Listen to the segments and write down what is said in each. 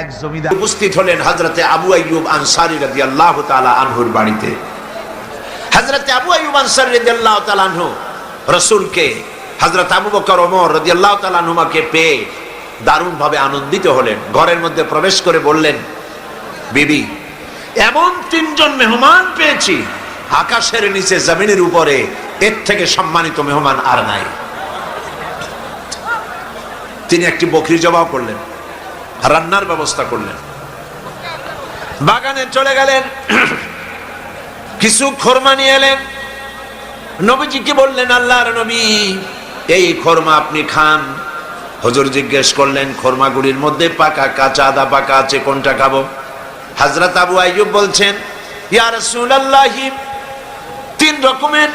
এক জমিদার। উপস্থিত হলেন হজরতে আবু আনসারি রাজি আল্লাহ তালা আনহুর বাড়িতে। হজরতে আবু আনসারি রাজি আল্লাহ রসুলকে হজরত আবু বকর ওমর রাজি আল্লাহ তালানহুমাকে পেয়ে আনন্দিত হলেন। ঘরের মধ্যে প্রবেশ করে বললেন, বিবি, এমন তিনজন মেহমান পেয়েছি। আকাশের নিচে জমিনের উপরে এর থেকে সম্মানিত মেহমান আর নাই। তিনি একটি বকরি জবাব করলেন। রান্নার ব্যবস্থা করলেন। বাগানে চলে গেলেন। কিছু খোরমা নিয়ে এলেন। নবীজিকে বললেন? আল্লাহর নবী, এই খোরমা আপনি খান। হজুর জিজ্ঞেস করলেন, খোরমাগুড়ির মধ্যে পাকা কাঁচা আদা পাকা আছে, কোনটা খাব? হাজরত আবু আইয়ুব বলছেন, ইয়া রাসূলুল্লাহি, তিন রকমের,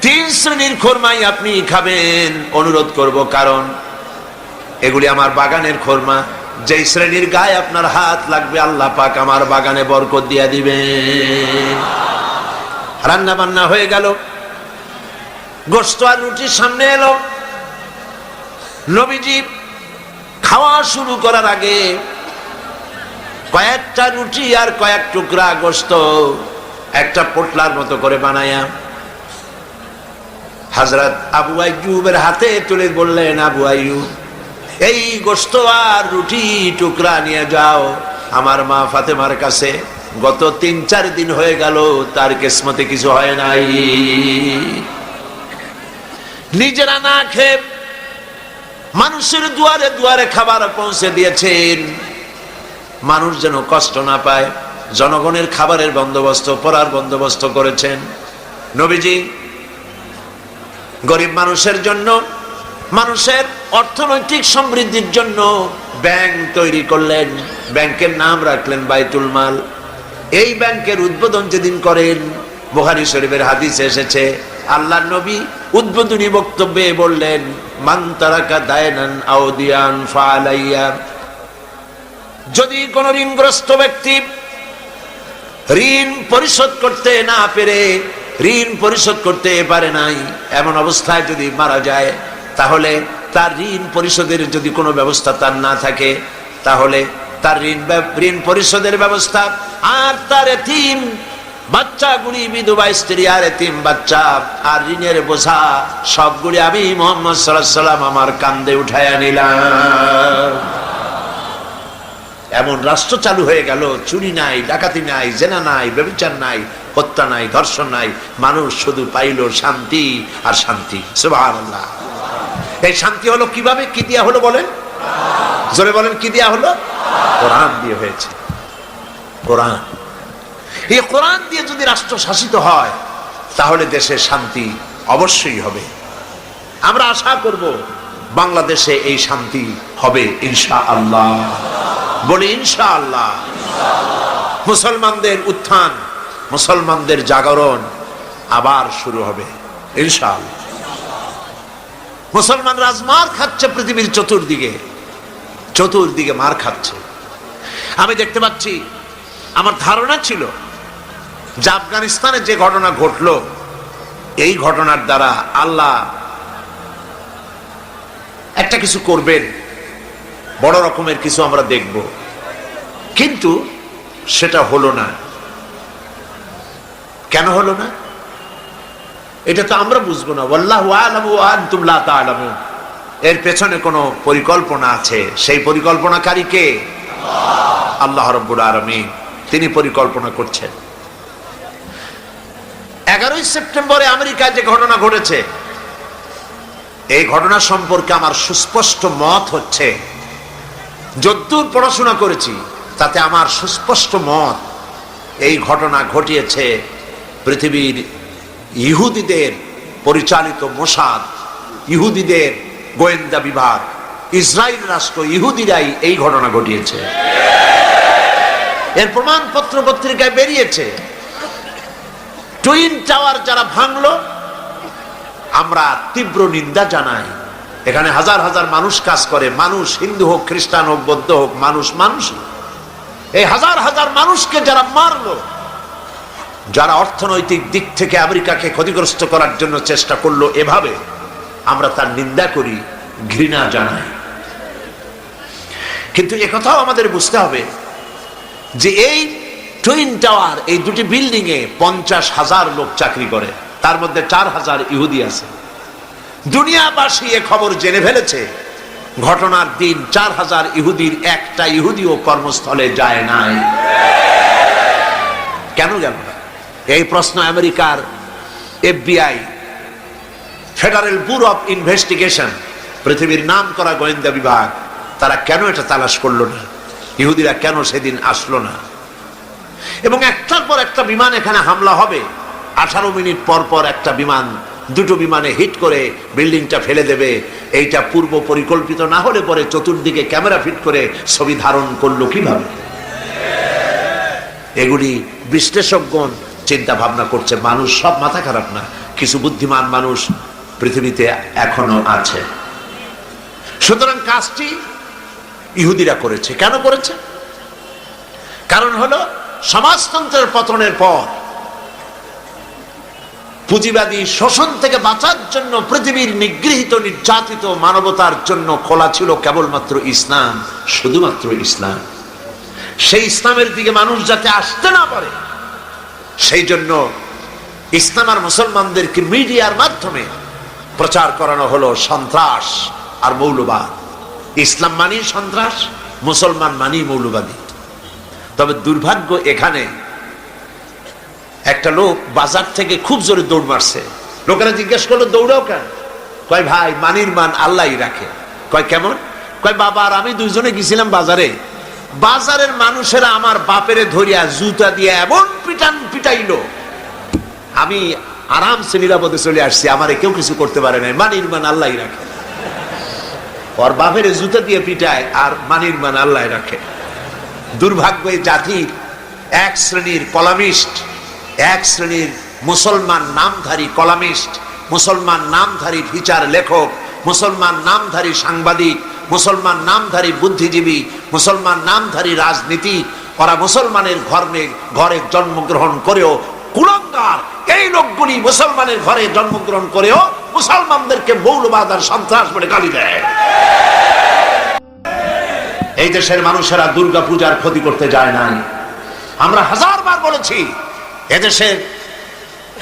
তিন শ্রেণির খোরমাই আপনি খাবেন। অনুরোধ করব, কারণ এগুলি আমার বাগানের খোরমা। যেই শ্রেণির গায়ে আপনার হাত লাগবে, আল্লাহ পাক আমার বাগানে বরকত দিয়া দিবে রান্না বান্না হয়ে গেল। গোস্ত আর রুটির সামনে এলো। নবীজি খাওয়া শুরু করার আগে কয়েকটা রুটি আর কয়েক টুকরা গোস্ত একটা পোটলার মতো করে বানায়া হাজরত আবু আইয়ুবের হাতে তুলে বললেন, আবু আইয়ুব এই গোস্ত আর রুটি টুকরা নিয়ে যাও। আমার মা ফাতেমার কাছে গত তিন চার দিন হয়ে গেল, তার কিসমতে কিছু হয় নাই। নিজেরা না খেয়ে মানুষের দুয়ারে দুয়ারে খাবার পৌঁছে দিয়েছেন। মানুষ যেন কষ্ট না পায়, জনগণের খাবারের বন্দোবস্ত, পড়ার বন্দোবস্ত করেছেন। নবীজি, গরিব মানুষের জন্য মানুষের অর্থনৈতিক সমৃদ্ধির জন্য ব্যাংক তৈরি করলেন। ব্যাংকের নাম রাখলেন বাইতুল মাল। এই ব্যাংকের উদ্বোধন যেদিন করেন বুহারি শরীফের হাদিসে এসেছে আল্লাহ নবী উদ্বোধনী বক্তব্যে বললেন, মান তারাকা দায়নান আউদিয়ান ফালাইয়া যদি কোন ঋণগ্রস্ত ব্যক্তি ঋণ পরিশোধ করতে না পেরে, ঋণ পরিশোধ করতে পারে নাই, এমন অবস্থায় যদি মারা যায়, তাহলে তার ঋণ পরিশোধের যদি কোনো ব্যবস্থা তার না থাকে, তাহলে তার ঋণ ঋণ পরিশোধের ব্যবস্থা। আর তার এতিম বাচ্চাগুলি বিধবা, স্ত্রী আর এতিম বাচ্চা, আর ঋণের বোঝা সবগুলি আমি মোহাম্মদ সাল্লাম আমার কান্দে উঠাইয়া নিলাম। এমন রাষ্ট্র চালু হয়ে গেল, চুরি নাই, ডাকাতি নাই, জেনা নাই, ব্যবচার নাই, হত্যা নাই, ধর্ষণ নাই, মানুষ শুধু পাইল শান্তি আর শান্তি। সুবহানাল্লাহ। এই শান্তি হলো কীভাবে? কি দিয়া হলো বলেন? জোরে বলেন, কি দিয়া হলো? কোরআন দিয়ে হয়েছে। কোরআন। এই কোরআন দিয়ে যদি রাষ্ট্র শাসিত হয়, তাহলে দেশে শান্তি অবশ্যই হবে। আমরা আশা করব বাংলাদেশে এই শান্তি হবে ইনশা আল্লাহ বলি ইনশা আল্লাহ মুসলমানদের উত্থান, মুসলমানদের জাগরণ আবার শুরু হবে, ইনশাআল্লাহ। মুসলমান রাজমার খাচ্ছে পৃথিবীর চতুর্দিকে। চতুর্দিকে মার খাচ্ছে। আমি দেখতে পাচ্ছি, আমার ধারণা ছিল যে আফগানিস্তানে যে ঘটনা ঘটলো, এই ঘটনার দ্বারা আল্লাহ একটা কিছু করবেন, বড় রকমের কিছু আমরা দেখব। কিন্তু সেটা হলো না। কেন হলো না? এটা তো আমরা বুঝব না। ওয়াল্লাহু আলামু এর পেছনে কোনো পরিকল্পনা আছে? সেই পরিকল্পনাকারী কে? আল্লাহ রাব্বুল আলামিন। তিনি পরিকল্পনা করছেন। এগারোই সেপ্টেম্বরে আমেরিকায় যে ঘটনা ঘটেছে, এই ঘটনা সম্পর্কে আমার সুস্পষ্ট মত হচ্ছে। যদ্দূর পড়াশোনা করেছি, তাতে আমার সুস্পষ্ট মত এই ঘটনা ঘটিয়েছে পৃথিবীর ইহুদিদের পরিচালিত মোসাদ, ইহুদিদের গোয়েন্দা বিভাগ, ইসরায়েল রাষ্ট্র, ইহুদিরাই এই ঘটনা ঘটিয়েছে। এর প্রমাণপত্র পত্রিকায় বেরিয়েছে, টুইন টাওয়ার যারা ভাঙলো, আমরা তীব্র নিন্দা জানাই। এখানে হাজার হাজার মানুষ কাজ করে, মানুষ হিন্দু হোক, খ্রিস্টান হোক, বৌদ্ধ হোক, মানুষ মানুষই। এই হাজার হাজার মানুষকে যারা মারলো যারা অর্থনৈতিক দিক থেকে আমেরিকাকে ক্ষতিগ্রস্ত করার জন্য চেষ্টা করল এভাবে, আমরা তার নিন্দা করি, ঘৃণা জানাই। কিন্তু একথাও আমাদের বুঝতে হবে যে এই টুইন টাওয়ার, এই দুটি বিল্ডিংয়ে পঞ্চাশ হাজার লোক চাকরি করে, তার মধ্যে চার হাজার ইহুদি আছে। দুনিয়াবাসী এ খবর জেনে ফেলেছে, ঘটনার দিন চার হাজার ইহুদির একটা ইহুদিও কর্মস্থলে যায় নাই। কেন গেল না? এই প্রশ্ন আমেরিকার FBI, federal bureau of investigation, পৃথিবীর নাম করা গোয়েন্দা বিভাগ, তারা কেন এটা তালাশ করল না? ইহুদিরা কেন সেদিন আসলো না? এবং একটার পর একটা বিমান এখানে হামলা হবে। আঠারো মিনিট পর পর একটা বিমান, দুটো বিমানে হিট করে বিল্ডিংটা ফেলে দেবে। এইটা পূর্ব পরিকল্পিত না হলে পরে চতুর্দিকে ক্যামেরা ফিট করে ছবি ধারণ করল কীভাবে? এগুলি বিশ্লেষকগণ চিন্তা ভাবনা করছে, মানুষ সব মাথা খারাপ না, কিছু বুদ্ধিমান মানুষ পৃথিবীতে এখনও আছে। সুতরাং কাজটি ইহুদিরা করেছে। কেন করেছে? কারণ হলো সমাজতন্ত্রের পতনের পর পুঁজিবাদী শোষণ থেকে বাঁচার জন্য পৃথিবীর নিগৃহীত, নির্যাতিত মানবতার জন্য খোলা ছিল কেবলমাত্র ইসলাম, শুধুমাত্র ইসলাম। সেই ইসলামের দিকে মানুষ যাতে আসতে না পারে সেই জন্য ইসলাম আর মুসলমানদেরকে মিডিয়ার মাধ্যমে প্রচার করানো হলো সন্ত্রাস আর মৌলবাদ। ইসলাম মানি সন্ত্রাস, মুসলমান মানি মৌলবাদী। তবে দুর্ভাগ্য এখানে একটা লোক বাজার থেকে খুব জোরে দৌড় মারছে। লোকেরা জিজ্ঞেস করল, দৌড়াও কেন? কয় ভাই, মানির মান আল্লাহ রাখে। কয় কেমন? কয় বাবা আর আমি দুইজনে গেছিলাম বাজারে। বাজারের মানুষেরা আমার বাপেরে ধরিয়া জুতা দিয়ে এমন পিটান পিটাইলো। আমি আরামসে নিরাপদে চলে আসছি, আমারে কেউ কিছু করতে পারে নাই। মানির মান আল্লাহ রাখে। ওর বাপের জুতা দিয়ে পিটায় আর মানির মান আল্লাহ রাখে। দুর্ভাগ্য জাতির এক শ্রেণির কলামিস্ট, এক শ্রেণির মুসলমান নামধারী কলামিস্ট, মুসলমান নামধারী ফিচার লেখক, মুসলমান নামধারী সাংবাদিক মুসলমান নামধারী বুদ্ধিজীবী, মুসলমান নামধারী রাজনীতি, ওরা মুসলমানের ঘরে ঘরে জন্মগ্রহণ করেও কুলঙ্গার। এই লোকগুলি মুসলমানের ঘরে জন্মগ্রহণ করেও মুসলমানদেরকে মৌলবাদ আর সন্ত্রাস বলে গালি দেয়। এই দেশের মানুষেরা দুর্গা পূজার ক্ষতি করতে যায় নাই। আমরা হাজারবার বলেছি এদেশের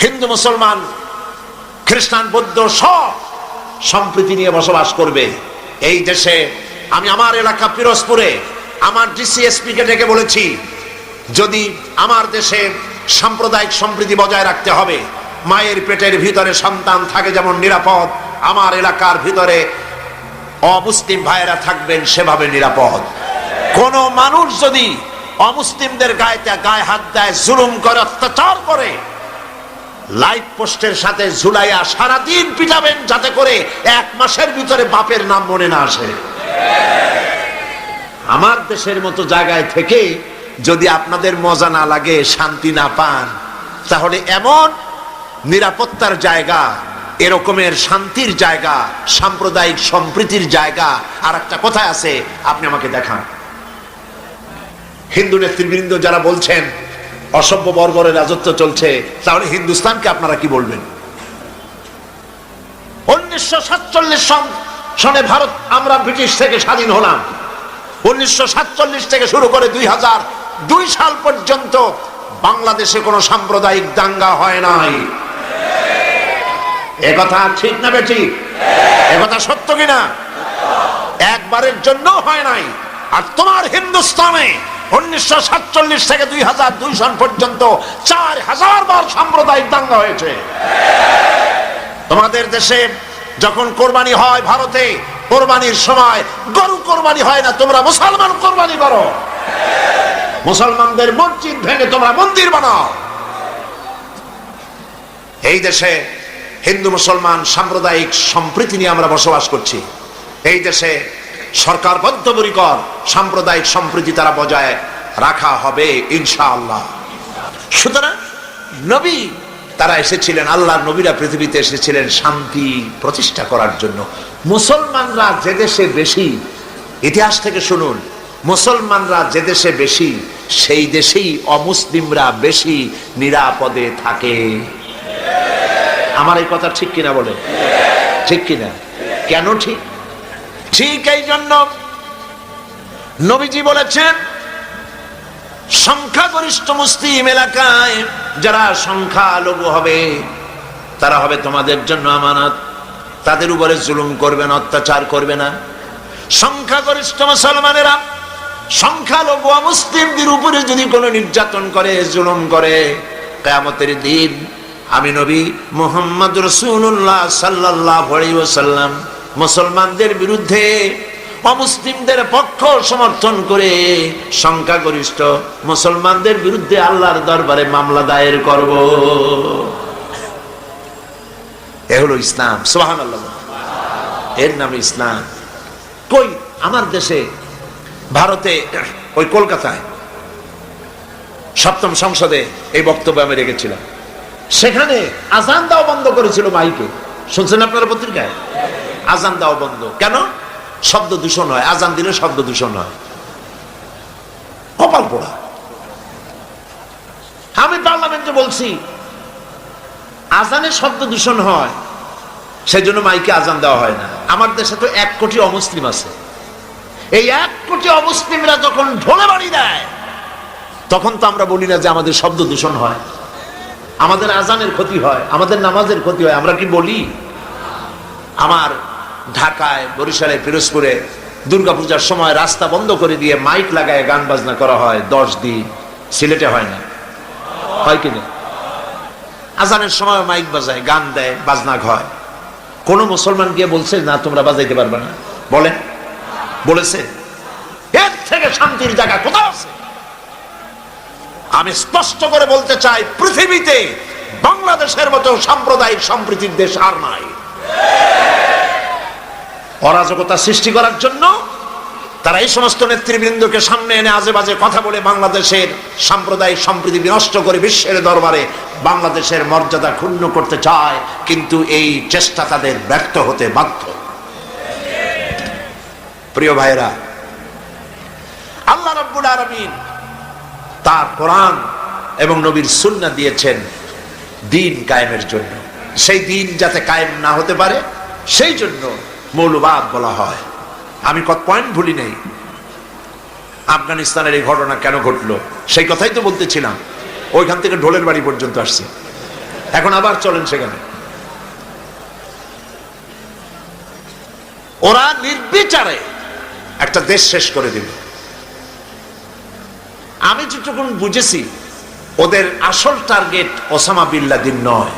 হিন্দু, মুসলমান, খ্রিস্টান, বৌদ্ধ সব সম্প্রীতি নিয়ে বসবাস করবে। এই দেশে আমি আমার এলাকা পিরোজপুরে আমার ডিসিএসপি কে ডেকে বলেছি, যদি আমার দেশে সাম্প্রদায়িক সম্প্রীতি বজায় রাখতে হবে, মায়ের পেটের ভিতরে সন্তান থাকে যেমন নিরাপদ, আমার এলাকার ভিতরে অমুসলিম ভাইয়েরা থাকবেন সেভাবে নিরাপদ। কোন মানুষ যদি অমুসলিমদের গায়েতে গায়ে হাত দেয়, জুলুম করে, অত্যাচার করে লাইট পোস্টের সাথে ঝুলাইয়া সারাদিন পিটাবেন যাতে করে এক মাসের ভিতরে বাপের নাম মনে না আসে। আমার দেশের মতো জায়গায় থেকে যদি আপনাদের মজা না লাগে, শান্তি না পান, তাহলে এমন নিরাপত্তার জায়গা, এরকমের শান্তির জায়গা, সাম্প্রদায়িক সম্প্রীতির জায়গা আর একটা কোথায় আছে, আপনি আমাকে দেখান। হিন্দু নেতৃবৃন্দ যারা বলছেন অসভ্য বর্বরের রাজত্ব চলছে, তাহলে হিন্দুস্তানকে আপনারা কি বলবেন? উনিশশো সাতচল্লিশ সন ভারত, আমরা ব্রিটিশ থেকে স্বাধীন হলাম। উনিশশো সাতচল্লিশ থেকে শুরু করে দুই হাজার দুই সাল পর্যন্ত বাংলাদেশে কোনো সাম্প্রদায়িক দাঙ্গা হয় নাই। একথা ঠিক না বেঠিক একথা সত্য কিনা? একবারের জন্য হয় নাই। আর তোমার হিন্দুস্তানে উনিশশো সাতচল্লিশ থেকে দুই হাজার দুই পর্যন্ত চার হাজার বার সাম্প্রদায়িক দাঙ্গা হয়েছে। তোমাদের দেশে যখন কোরবানি হয় ভারতে, কোরবানির সময় গরু কোরবানি হয় না, তোমরা মুসলমান কোরবানি করো। মুসলমানদের মসজিদ ভেঙে তোমরা মন্দির বানাও। এই দেশে হিন্দু মুসলমান সাম্প্রদায়িক সম্প্রীতি নিয়ে আমরা বসবাস করছি। এই দেশে সরকার বদ্ধপরিকর, সাম্প্রদায়িক সম্প্রীতি তারা বজায় রাখা হবে, ইনশাআল্লাহ। সুতরাং নবী, তারা এসেছিলেন আল্লাহ নবীরা পৃথিবীতে এসেছিলেন শান্তি প্রতিষ্ঠা করার জন্য। মুসলমানরা যে দেশে বেশি, ইতিহাস থেকে শুনুন, মুসলমানরা যে দেশে বেশি, সেই দেশেই অমুসলিমরা বেশি নিরাপদে থাকে। আমার এই কথা ঠিক কিনা বলে? ঠিক কিনা? কেন ঠিক? ঠিক এই জন্য নবীজি বলেছেন, সংখ্যাগরিষ্ঠ মুসলিম এলাকায় যারা সংখ্যালঘু হবে, তারা হবে তোমাদের জন্য আমানত। তাদের উপরে জুলুম করবে না, অত্যাচার করবে না। সংখ্যাগরিষ্ঠ মুসলমানেরা সংখ্যালঘু মুসলিমদের উপরে যদি কোনো নির্যাতন করে, জুলুম করে, কেয়ামতের দিন আমি নবী মোহাম্মদ রসুল্লাহ সাল্লাহ সাল্লাম মুসলমানদের বিরুদ্ধে অমুসলিমদের পক্ষ সমর্থন করে সংখ্যাগরিষ্ঠ মুসলমানদের বিরুদ্ধে আল্লাহর দরবারে মামলা দায়ের করব। এ হলো ইসলাম। সোহান এর নাম ইসলাম। কই? আমার দেশে, ভারতে, ওই কলকাতায় সপ্তম সংসদে এই বক্তব্য আমি রেখেছিলাম। সেখানে আজান দাও বন্ধ করেছিল মাইকে। শুনছেন আপনারা পত্রিকায়? আজান দাও বন্ধ। কেন? শব্দ দূষণ হয়। আজান দিলে শব্দ দূষণ হয়। কপাল পোড়া। আমি পার্লামেন্টে বলছি, আজানে শব্দ দূষণ হয় সেই জন্য মাইকে আজান দেওয়া হয় না। আমার দেশে তো এক কোটি অমুসলিম আছে। এই এক কোটি অমুসলিমরা যখন ঢোলে বাড়ি দেয়, তখন তো আমরা বলি না যে আমাদের শব্দ দূষণ হয়। আমাদের আজানের ক্ষতি হয়, আমাদের নামাজের ক্ষতি হয়। আমরা কি বলি? আমার ঢাকায়, বরিশালে, পিরোজপুরে দুর্গাপূজার সময় রাস্তা বন্ধ করে দিয়ে মাইক লাগায় গান বাজনা করা হয়, দশ দিন সিলেটে হয় না। হয় কিনা আজানের সময় মাইক বাজায়, গান দেয়, বাজনা হয়। কোন মুসলমান গিয়ে বলছে, না, তোমরা বাজাইতে পারবে না। বলে? বলেছে? এর থেকে শান্তির জায়গা কোথাও আছে? আমি স্পষ্ট করে বলতে চাই, পৃথিবীতে বাংলাদেশের মতো সাম্প্রদায়িক সম্প্রীতির দেশ আর নাই। অরাজকতা সৃষ্টি করার জন্য তারা এই সমস্ত নেতৃবৃন্দকে সামনে এনে আজে বাজে কথা বলে বাংলাদেশের সাম্প্রদায়িক সম্প্রীতি বিনষ্ট করে বিশ্বের দরবারে বাংলাদেশের মর্যাদা ক্ষুণ্ণ করতে চায়, কিন্তু এই চেষ্টা তাদের ব্যর্থ হতে বাধ্য। প্রিয় ভাইরা আল্লাহ রব্বুল আলমিন তার কোরআন এবং নবীর সুন্না দিয়েছেন দিন কায়েমের জন্য। সেই দিন যাতে কায়েম না হতে পারে, সেই জন্য মৌলবাদ বলা হয়। আমি কত পয়েন্ট ভুলি নেই। আফগানিস্তানের এই ঘটনা কেন ঘটলো? সেই কথাই তো বলতেছিলাম। ওইখান থেকে ঢোলের বাড়ি পর্যন্ত আসছে। এখন আবার চলেন সেখানে। ওরা নির্বিচারে একটা দেশ শেষ করে দিল। আমি যেটুকুন বুঝেছি, ওদের আসল টার্গেট ওসামা বিল্লাদিন নয়।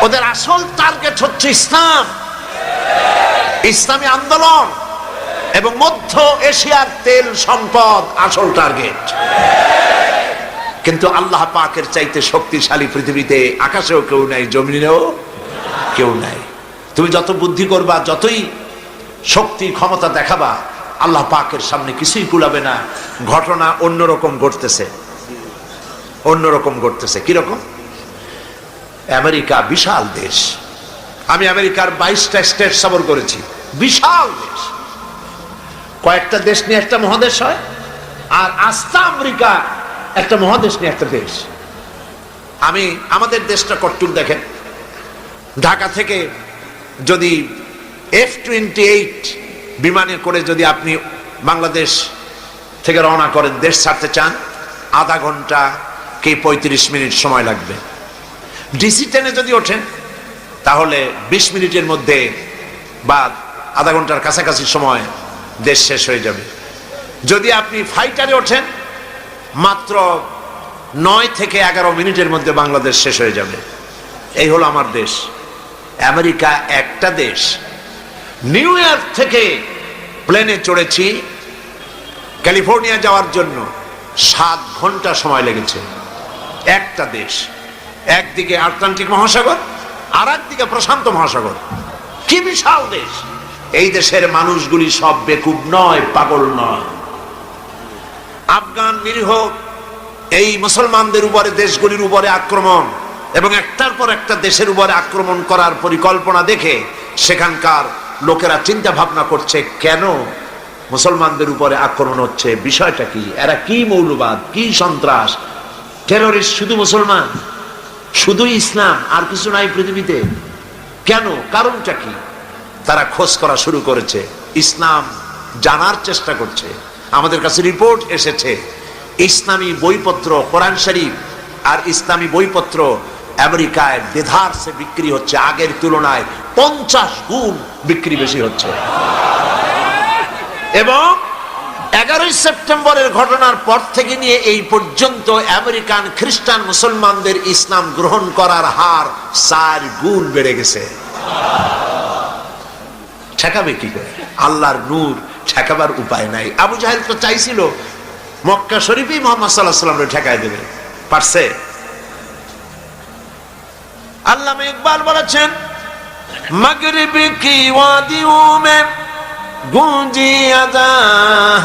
ওদের আসল টার্গেট হচ্ছে ইসলাম। ইসলামী আন্দোলন এবং মধ্য এশিয়ার তেল সম্পদ আসল টার্গেট কিন্তু আল্লাহ পাকের চাইতে শক্তিশালী পৃথিবীতে আকাশেও কেউ নাই, জমিনেও কেউ নাই। তুমি যত বুদ্ধি করবা, যতই শক্তি, ক্ষমতা দেখাবা, আল্লাহ পাকের সামনে কিছুই কুলাবে না। ঘটনা অন্যরকম ঘটতেছে। অন্যরকম ঘটতেছে। কীরকম? আমেরিকা বিশাল দেশ। আমি আমেরিকার বাইশটা স্টেট সফর করেছি। বিশাল দেশ। কয়েকটা দেশ নিয়ে একটা মহাদেশ হয়, আর আস্তা আমেরিকা একটা মহাদেশ নিয়ে একটা দেশ। আমি, আমাদের দেশটা কট্টুক দেখেন। ঢাকা থেকে যদি এফ টোয়েন্টি এইট বিমানে করে যদি আপনি বাংলাদেশ থেকে রওনা করেন, দেশ ছাড়তে চান, আধা ঘণ্টা কি পঁয়ত্রিশ মিনিট সময় লাগবে। ডিসি ট্রেনে যদি ওঠেন তাহলে বিশ মিনিটের মধ্যে বা আধা ঘণ্টার কাছাকাছি সময় দেশ শেষ হয়ে যাবে। যদি আপনি ফাইটারে ওঠেন, মাত্র নয় থেকে এগারো মিনিটের মধ্যে বাংলাদেশ শেষ হয়ে যাবে। এই হলো আমার দেশ। আমেরিকা একটা দেশ। নিউ ইয়র্ক থেকে প্লেনে চড়েছি। ক্যালিফোর্নিয়া যাওয়ার জন্য সাত ঘণ্টা সময় লেগেছে। একটা দেশ। একদিকে আটলান্টিক মহাসাগর আর একদিকে প্রশান্ত মহাসাগর। কি বিশাল দেশ। এই দেশের মানুষগুলি সব বেকুব নয়, পাগল নয়। আফগান নিরীহ, এই মুসলমানদের উপরে, দেশগুলির উপরে আক্রমণ এবং একটার পর একটা দেশের উপরে আক্রমণ করার পরিকল্পনা দেখে সেখানকার লোকেরা চিন্তা ভাবনা করছে, কেন মুসলমানদের উপরে আক্রমণ হচ্ছে? বিষয়টা কি? এরা কি মৌলবাদ, কি সন্ত্রাস? টেরোরিস্ট শুধু মুসলমান? শুধু ইসলাম, আর কিছু নাই পৃথিবীতে। কেন? কারণটা কি? তারা খোঁজ করা শুরু করেছে। ইসলাম জানার চেষ্টা করছে। আমাদের কাছে রিপোর্ট এসেছে। ইসলামী বইপত্র, কোরআন শরীফ আর ইসলামী বইপত্র আমেরিকায় বেধারসে বিক্রি হচ্ছে। আগের তুলনায় পঞ্চাশ গুণ বিক্রি বেশি হচ্ছে। এবং এগারোই সেপ্টেম্বরের ঘটনার পর থেকে নিয়ে এই পর্যন্ত আমেরিকান খ্রিস্টান মুসলমানদের ইসলাম গ্রহণ করার হার চার গুণ বেড়ে গেছে। ঠেকাবে কি করে? আল্লাহর নূর ঠেকাবার উপায় নাই। আবু জাহেদ তো চাইছিল, মক্কা শরীফই মোহাম্মদ সাল্লাহ সাল্লামরে ঠেকায় দেবে। পারছে? আল্লাহ ইকবাল বলেছেন, মগরিবে কি ওয়াদি गूंजी अदा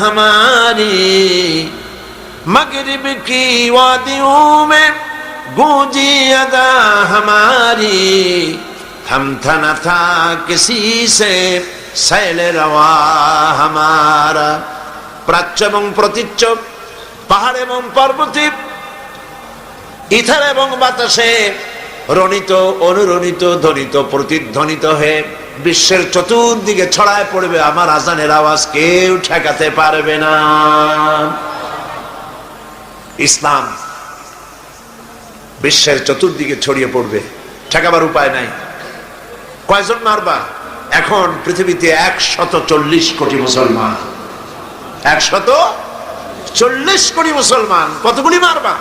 हमारी मगरिब की वादियों में गूंजी अदा हमारी हम था न था किसी से सैल रवा हमारा প্রাচ্য এবং প্রতীচ্য পাহাড় এবং পর্বতে ইথার এবং বাতাসে রণিত, অনুরণিত, ধ্বনিত, প্রতিধ্বনিত হয়ে বিশ্বের চতুর্দিকে ছড়ায় পড়বে আমার আজানের আওয়াজ। কেউ ঠেকাতে পারবে না। ইসলাম বিশ্বের চতুর্দিকে ছড়িয়ে পড়বে। ঠেকাবার উপায় নাই। কয়জন মারবা? এখন পৃথিবীতে একশত চল্লিশ কোটি মুসলমান। একশত চল্লিশ কোটি মুসলমান। কতগুলি মারবা?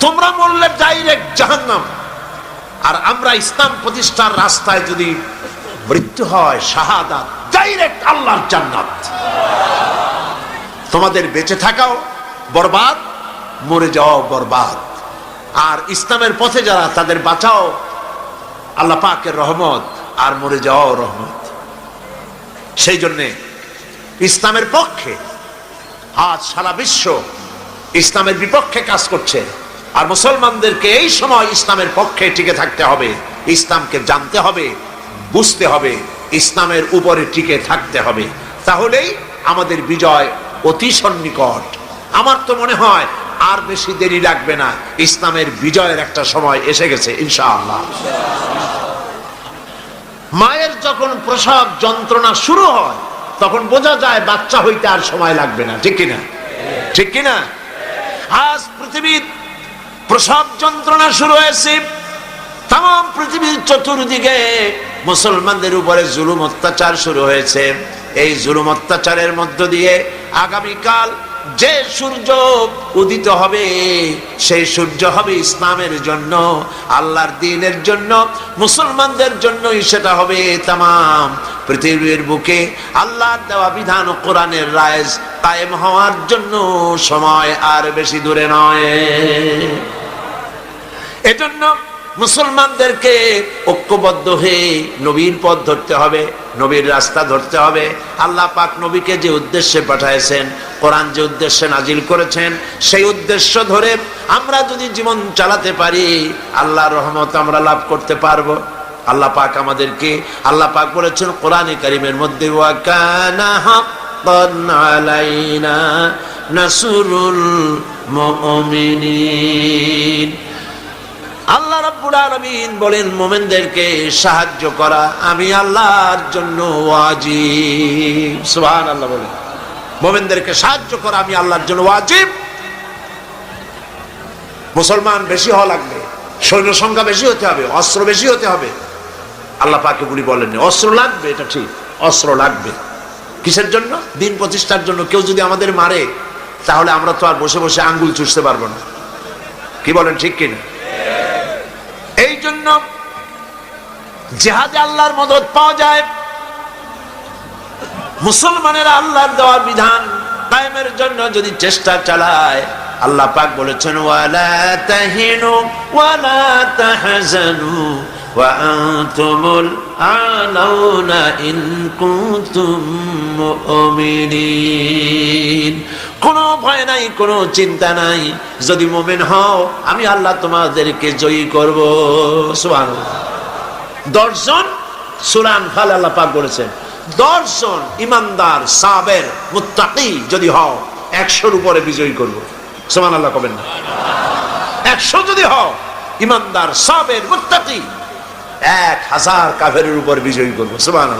তোমরা বললে ডাইরেক্ট জাহান্নাম। আর আমরা ইসলাম প্রতিষ্ঠার রাস্তায় যদি মৃত্যু হয় শাহাদাত ডাইরেক্ট আল্লাহর জান্নাত। তোমাদের বেঁচে থাকাও বরবাদ, মরে যাওয়াও বরবাদ। আর ইসলামের পথে যারা, তাদের বাঁচাও আল্লাহ পাকের রহমত, আর মরে যাওয়াও রহমত। সেই জন্যে ইসলামের পক্ষে, আজ সারা বিশ্ব ইসলামের বিপক্ষে কাজ করছে। আর মুসলমানদেরকে এই সময় ইসলামের পক্ষে টিকে থাকতে হবে। ইসলামকে জানতে হবে, বুঝতে হবে, ইসলামের উপরে টিকে থাকতে হবে। তাহলেই আমাদের বিজয় অতি সন্নিকট। আমার তো মনে হয় আর বেশি দেরি লাগবে না। ইসলামের বিজয়ের একটা সময় এসে গেছে, ইনশাআল্লাহ। মায়ের যখন প্রসব যন্ত্রণা শুরু হয়, তখন বোঝা যায় বাচ্চা হইতে আর সময় লাগবে না। ঠিক কিনা? ঠিক কিনা? আজ পৃথিবীর প্রসব যন্ত্রণা শুরু হয়েছে। তাম পৃথিবীর চতুর্দিকে মুসলমানদের উপরে জুলুম অত্যাচার শুরু হয়েছে। এই জুলুম অত্যাচারের মধ্য দিয়ে আগামীকাল যে সূর্য উদিত হবে, সেই সূর্য হবে ইসলামের জন্য, আল্লাহর দিনের জন্য, মুসলমানদের জন্যই সেটা হবে তাম। পৃথিবীর বুকে আল্লাহর দেওয়া বিধান কোরআনের রায় কায়েম হওয়ার জন্য সময় আর বেশি দূরে নয়। এজন্য মুসলমানদেরকে ঐক্যবদ্ধ হয়ে নবীর পথ ধরতে হবে, নবীর রাস্তা ধরতে হবে। আল্লাহ পাক নবীকে যে উদ্দেশ্যে পাঠাইছেন, কোরআন যে উদ্দেশ্যে নাজিল করেছেন, সেই উদ্দেশ্য ধরে আমরা যদি জীবন চালাতে পারি, আল্লাহর রহমত আমরা লাভ করতে পারব। আল্লাহ পাক আমাদেরকে, আল্লাহ পাক বলেছেন, কোরআনে কারিমের মধ্যে ওয়াকানা হাক্কান আলাইনা নাসরুল মুমিনিন। আল্লাহ রাব্বুল আলামিন বলেন, মোমেনদেরকে সাহায্য করা আমি আল্লাহর জন্য ওয়াজিব। সুবহানাল্লাহ বলেন। মোমেনদেরকে সাহায্য করা আমি আল্লাহর জন্য ওয়াজিব। মুসলমান বেশি হওয়া লাগবে, সৈন্য সংখ্যা বেশি হতে হবে, অস্ত্র বেশি হতে হবে। আল্লাহ পাকে গুলি বলেননি, অস্ত্র লাগবে, এটা ঠিক, অস্ত্র লাগবে। কিসের জন্য? দিন প্রতিষ্ঠার জন্য। কেউ যদি আমাদের মারে, তাহলে আমরা তো আর বসে বসে আঙ্গুল চুষতে পারব না। কি বলেন, ঠিক কিনা? জন্য জেহাদে আল্লাহর মদত পাওয়া যায়। মুসলমানেরা আল্লাহর দেওয়ার বিধান কায়েমের জন্য যদি চেষ্টা চালায়, আল্লাহ পাক বলেছেন, ওয়ালা তাহিনু, ওয়ালা তাহজানু। আনতুমুল আলাউনা ইন কুনতুম মুমিনিন কোনো ভয় নাই, কোনো চিন্তা নাই। যদি মোমেন হও, আমি আল্লাহ তোমাদেরকে জয়ী করব। সুবহানাল্লাহ। দর্শন সুরান ফাল আল্লাহ পাক বলেছেন। দর্শন ইমানদার, সাবের, মুত্তাকি যদি হও, একশোর উপরে বিজয়ী করব। সমান আল্লাহ কবেন না। একশো যদি হও, ইমানদার, সাবের, মুত্তাকি এক হাজার কাফের উপর বিজয়ী করব সমান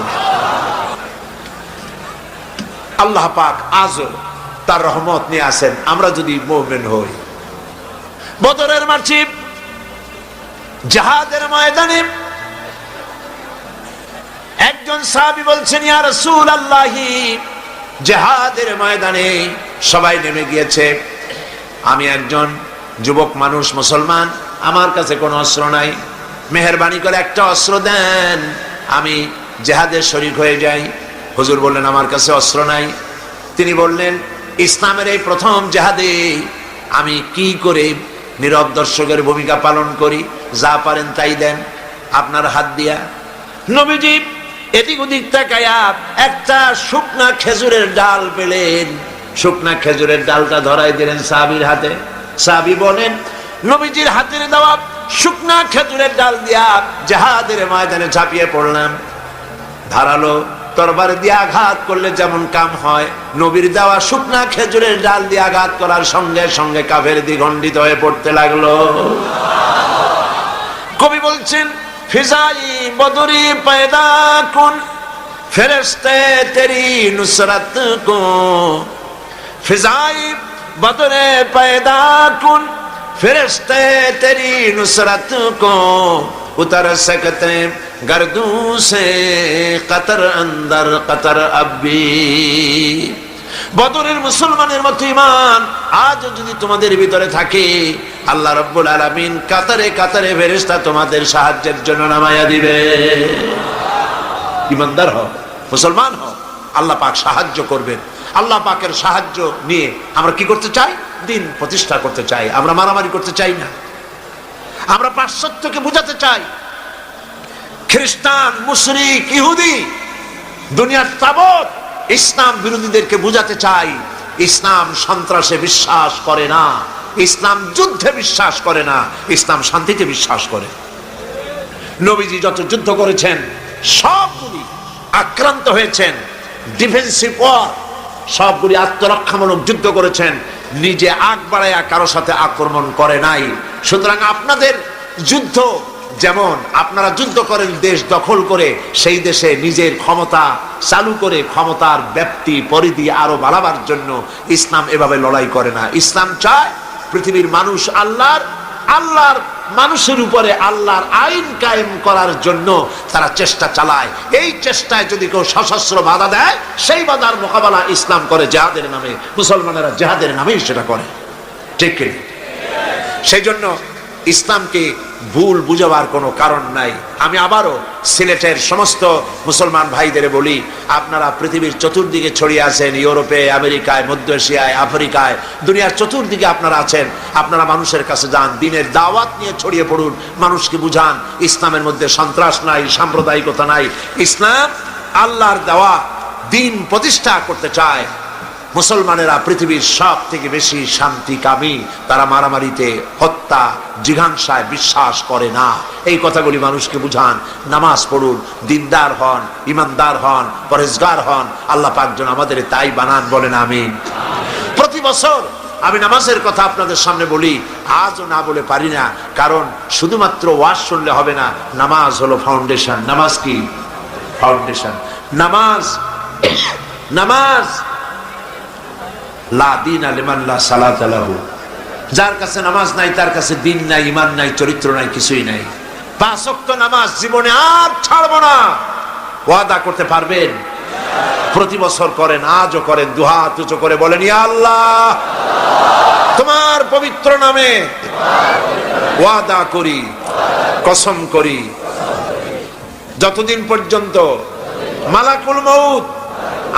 আল্লাহ পাক আজও তার রহমত নিয়ে আসেন, আমরা যদি মোমেন হই। বদরের মাছি জাহাদের ময়দানে একজন সাহাবী বলছেন, ইয়া রাসূল আল্লাহি জেহাদের ময়দানে সবাই নেমে গিয়েছে। আমি একজন যুবক মানুষ, মুসলমান, আমার কাছে কোনো অস্ত্র নাই। মেহরবানি করে একটা অস্ত্র দেন। আমি জেহাদের শরিক হয়ে যাই। হুজুর বললেন, আমার কাছে অস্ত্র নাই। তিনি বললেন, ইসলামের এই প্রথম জেহাদে আমি কি করে নীরব দর্শকের ভূমিকা পালন করি? যা পারেন তাই দেন। আপনার হাত দিয়া। নবীজি এদিক ওদিক তাকায়া একটা শুকনা খেজুরের ডাল পেলেন। শুকনা খেজুরের ডালটা ধরাই দিলেন সাহাবির হাতে। সাহাবি বলেন, নবীজির হাতের দেওয়া শুকনা খেজুরের ডাল দিয়া জাহাদের ময়দানে ঝাঁপিয়ে পড়লাম। ধারালো তরবার দিয়ে আঘাত করলে যেমন কাম হয়, নবীর দেওয়া শুকনা খেজুরের ডাল দিয়ে আঘাত করার সঙ্গে সঙ্গে কাফের দ্বিগণ্ডিত হয়ে পড়তে লাগল। কবি বলছেন, ফিজাই বদরি পায়দা কুন ফেরেস্তে তেরি নুসরাত কো, ফিজাই বদরে পয়দা কুন فرشتے تیری نصرت کو اتر سکتے گردوں سے قطر اندر قطر اب بھی۔ বদরের মুসলমানের মতো ইমান আজ যদি তোমাদের ভিতরে থাকে, আল্লাহ রব্বুল আলমিন কাতারে কাতারে ফেরেস্তা তোমাদের সাহায্যের জন্য নামায়া দিবে। ইমানদার হও, মুসলমান হও, আল্লাহ পাক সাহায্য করবেন। আল্লাহ পাকের সাহায্য নিয়ে আমরা কি করতে চাই? দিন প্রতিষ্ঠা করতে চাই, আমরা মারামারি করতে চাই না। আমরা পাশ্চাত্যকে বুঝাতে চাই। খ্রিস্টান, মুশরিক, ইহুদি, দুনিয়ার তাবৎ ইসলাম বিরোধীদেরকে বুঝাতে চাই। ইসলাম সন্ত্রাসে বিশ্বাস করে না, ইসলাম যুদ্ধে বিশ্বাস করে না, ইসলাম শান্তিতে বিশ্বাস করে। নবীজি যত যুদ্ধ করেছেন, সবগুলি আক্রান্ত হয়েছেন। ডিফেন্সিভ ওয়ার, সবগুলি আত্মরক্ষামূলক যুদ্ধ করেছেন। নিজে আগ বাড়াইয়া কারও সাথে আক্রমণ করে নাই। সুতরাং আপনাদের যুদ্ধ যেমন আপনারা যুদ্ধ করেন দেশ দখল করে, সেই দেশে নিজের ক্ষমতা চালু করে, ক্ষমতার ব্যাপ্তি, পরিধি আরও বাড়াবার জন্য ইসলাম এভাবে লড়াই করে না। ইসলাম চায় পৃথিবীর মানুষ আল্লাহর আল্লাহর মানুষের উপরে আল্লাহর আইন কায়েম করার জন্য তারা চেষ্টা চালায়। এই চেষ্টায় যদি কেউ সশস্ত্র বাধা দেয়, সেই বাধার মোকাবেলা ইসলাম করে জেহাদের নামে, মুসলমানেরা জেহাদের নামেই সেটা করে। ঠিক সেই জন্য ইসলামকে ভুল বুঝাবার কোনো কারণ নাই। আমি আবারও সিলেটের সমস্ত মুসলমান ভাইদের বলি, আপনারা পৃথিবীর চতুর্দিকে ছড়িয়ে আছেন, ইউরোপে, আমেরিকায়, মধ্য এশিয়ায়, আফ্রিকায়, দুনিয়ার চতুর্দিকে আপনারা আছেন, আপনারা মানুষের কাছে যান, দিনের দাওয়াত নিয়ে ছড়িয়ে পড়ুন, মানুষকে বুঝান, ইসলামের মধ্যে সন্ত্রাস নাই, সাম্প্রদায়িকতা নাই। ইসলাম আল্লাহর দেওয়া, দিন প্রতিষ্ঠা করতে চায়। মুসলমানেরা পৃথিবীর সব থেকে বেশি শান্তি কামী তারা মারামারিতে, হত্যা, জিঘাংসায় বিশ্বাস করে না। এই কথাগুলি মানুষকে বুঝান, নামাজ পড়ুন, দিনদার হন, ইমানদার হন পরেজগার হন, আল্লাহ পাকজন আমাদের তাই বানান বলেন, আমিন। প্রতি বছর আমি নামাজের কথা আপনাদের সামনে বলি, আজও না বলে পারি না, কারণ শুধুমাত্র ওয়াজ শুনলে হবে না, নামাজ হলো ফাউন্ডেশন। নামাজ কি? ফাউন্ডেশন। নামাজ নামাজ লা দিন আলিমাল্লা সালাত যার কাছে নামাজ নাই, তার কাছে দিন নাই ইমান নাই, চরিত্র নাই, কিছুই নাই। পাঁচ ওয়াক্ত নামাজ জীবনে আর ছাড়বো না। ওয়াদা করতে পারবেন? প্রতি বছর করেন, আজও করেন দুহাত উঁচু করে বলেন, ইয়া আল্লাহ, তোমার পবিত্র নামে ওয়াদা করি, কসম করি। যতদিন পর্যন্ত মালাকুল মৌত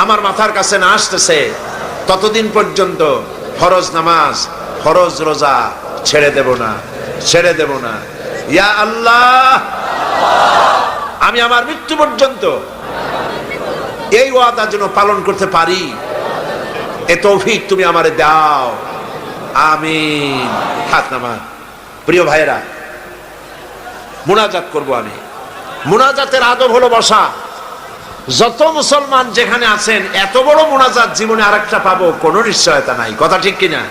আমার মাথার কাছে না আসতেছে ততদিন পর্যন্ত ফরজ নামাজ, ফরজ রোজা ছেড়ে দেব না, ছেড়ে দেব না। ইয়া আল্লাহ! আমি আমার মৃত্যু পর্যন্ত এই ওয়াদা যেন পালন করতে পারি। এ তৌফিক তুমি আমারে দাও। আমি হাত নামা প্রিয় ভাইয়েরা, মুনাজাত করব আমি। মুনাজাতের আদব হলো বসা। যত মুসলমান যেখানে আছেন এত বড় মোনাজাত জীবনে আরেকটা পাবো কোনো নিশ্চয়তা নাই কথা ঠিক কিনা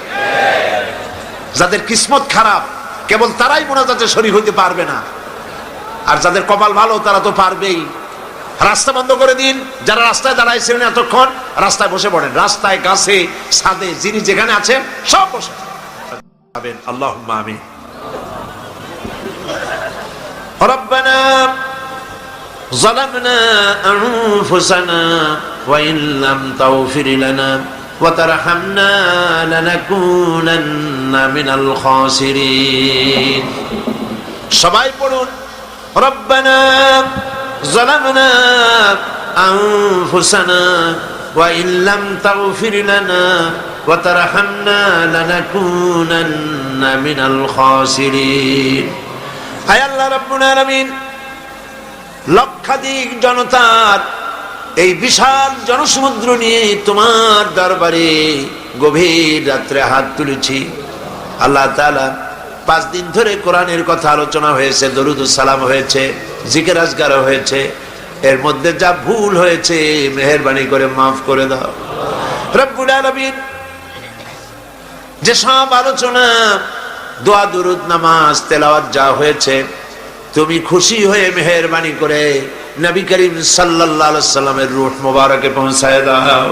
যাদের কিসমত খারাপ কেবল তারাই মোনাজাতে শরীর হইতে পারবে না আর যাদের কপাল ভালো তারা তো পারবেই রাস্তা বন্ধ করে দিন যারা রাস্তায় দাঁড়াইছিলেন এতক্ষণ রাস্তায় বসে পড়েন রাস্তায় গাছে ছাদে যিনি যেখানে আছেন সব বসে আমিন আল্লাহ আমিন ربنا ظلمنا أنفسنا وإن لم تغفر لنا وترحمنا لنكونن من الخاسرين সবাই পড়ুন ربنا ظلمنا أنفسنا وإن لم تغفر لنا وترحمنا لنكونن من الخاسرين হায় আল্লাহ রাব্বুল আলামিন লক্ষাধিক জনতার এই বিশাল জনসমুদ্র নিয়ে তোমার দরবারে গভীর রাত্রে হাত তুলেছি। আল্লাহ পাঁচ দিন ধরে কোরআনের কথা আলোচনা হয়েছে সালাম হয়েছে, জিকির হয়েছে। এর মধ্যে যা ভুল হয়েছে, মেহেরবানি করে মাফ করে দাও। রব্বুল আলামিন যে সব আলোচনা, দোয়া, দুরুদ, নামাজ, তেলাওয়াত যা হয়েছে তুমি খুশি হয়ে মেহরবানি করে নবী করিম আলাইহি সাল্লামের রূহ মোবারকে পৌঁছায় দাও।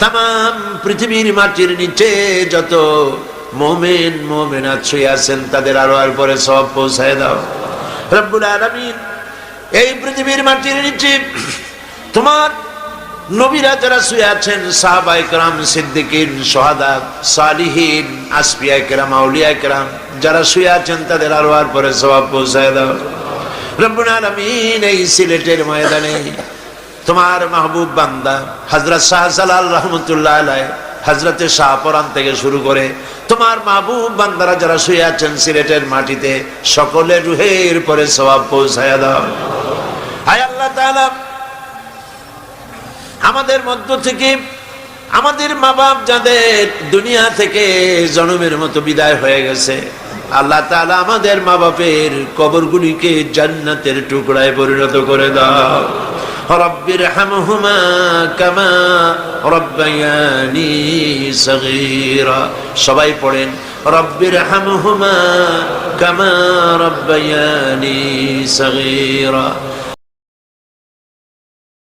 তাম পৃথিবীর মাটির নিচে যত মোমেন, মোমেনাত ছুঁয়ে আছেন, তাদের আরও আর পরে সব পৌঁছায় দাও। রব্বুল আলামিন, এই পৃথিবীর মাটির নিচে তোমার নবীরা যারা শুয়ে আছেন সাহাবাই কেরাম, সিদ্দিকিন, সোহাদা, সালিহীন আসপিয়া আউলিয়া যারা শুয়ে আছেন, তাদের আরও আর পরে সবাব পৌঁছায় দাও। এই সিলেটের ময়দানে তোমার মাহবুব বান্দা, হযরত শাহজালাল রহমতুল্লাহ আলাই হজরতে শাহপরান থেকে শুরু করে তোমার মাহবুব বান্দারা যারা শুয়ে আছেন সিলেটের মাটিতে, সকলের রুহের পরে সবাব পৌঁছায় দাও। হায় আল্লাহ তাআলা আমাদের মধ্য থেকে, আমাদের মা বাপ যাদের দুনিয়া থেকে জনমের মতো বিদায় হয়ে গেছে, আল্লাহ তালা আমাদের মা বাপের কবরগুলিকে জান্নাতের টুকরায় পরিণত করে দাও। রব্বির হামহুমা কামা রব্বায়ানি সগীরা। সবাই পড়েন রব্বির হামহুমা কামা রব্বায়ানি সগীরা।